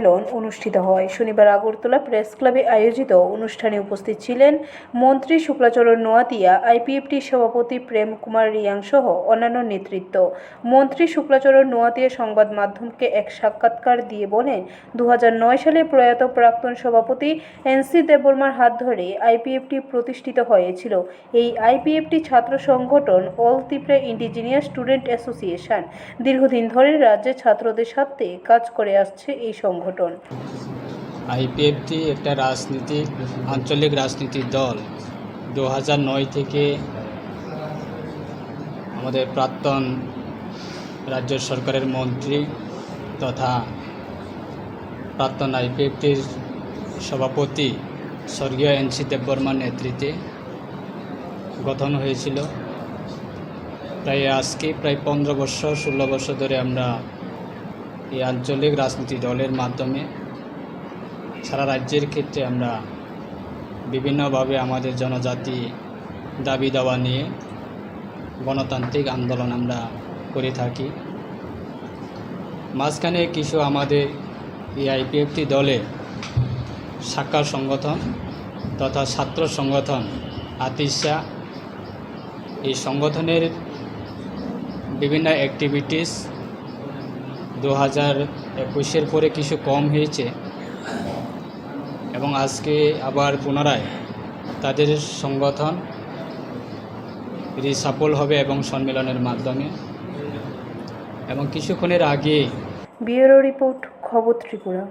সম্মেলন অনুষ্ঠিত হয়। শনিবার আগরতলা প্রেস ক্লাবে আয়োজিত অনুষ্ঠানে উপস্থিত ছিলেন মন্ত্রী শুক্লাচরণ নোয়াতিয়া, আইপিএফটি সভাপতি প্রেম কুমার রিয়াং সহ অন্যান্য নেতৃত্ব। মন্ত্রী শুক্লাচরণ নোয়াতিয়া সংবাদ মাধ্যমকে এক সাক্ষাৎকার দিয়ে বলেন দু হাজার নয় সালে প্রয়াত প্রাক্তন সভাপতি এনসি দেববর্মার হাত ধরে আইপিএফটি প্রতিষ্ঠিত হয়েছিল। এই আইপিএফটি ছাত্র সংগঠন all Tripura indigenous student association. দীর্ঘদিন ধরে রাজ্যের ছাত্রদের সাথে কাজ করে আসছে এই সংগঠন। আইপিএফটি একটা রাজনীতিক আঞ্চলিক রাজনীতির দল। দু থেকে আমাদের প্রাক্তন রাজ্য সরকারের মন্ত্রী তথা প্রাক্তন আইপিএফটির সভাপতি স্বর্গীয় এনসি দেববর্মার নেতৃত্বে গঠন হয়েছিল। প্রায় আজকে প্রায় পনেরো বছর, ষোলো বছর ধরে আমরা এই আঞ্চলিক রাজনীতি দলের মাধ্যমে সারা রাজ্যের ক্ষেত্রে আমরা বিভিন্নভাবে আমাদের জনজাতি দাবি দাওয়া নিয়ে গণতান্ত্রিক আন্দোলন আমরা করে থাকি। মাঝখানে কিছু আমাদের এই আইপিএফটি দলে শাখা সংগঠন তথা ছাত্র সংগঠন আতিশা এই সংগঠনের বিভিন্ন অ্যাক্টিভিটিস দু হাজার একুশের পরে কিছু কম হয়েছে এবং আজকে আবার পুনরায় তাদের সংগঠন রিসাফল হবে এবং সম্মেলনের মাধ্যমে। এবং কিছুক্ষণের আগে ব্যুরো রিপোর্ট, খবর ত্রিপুরা।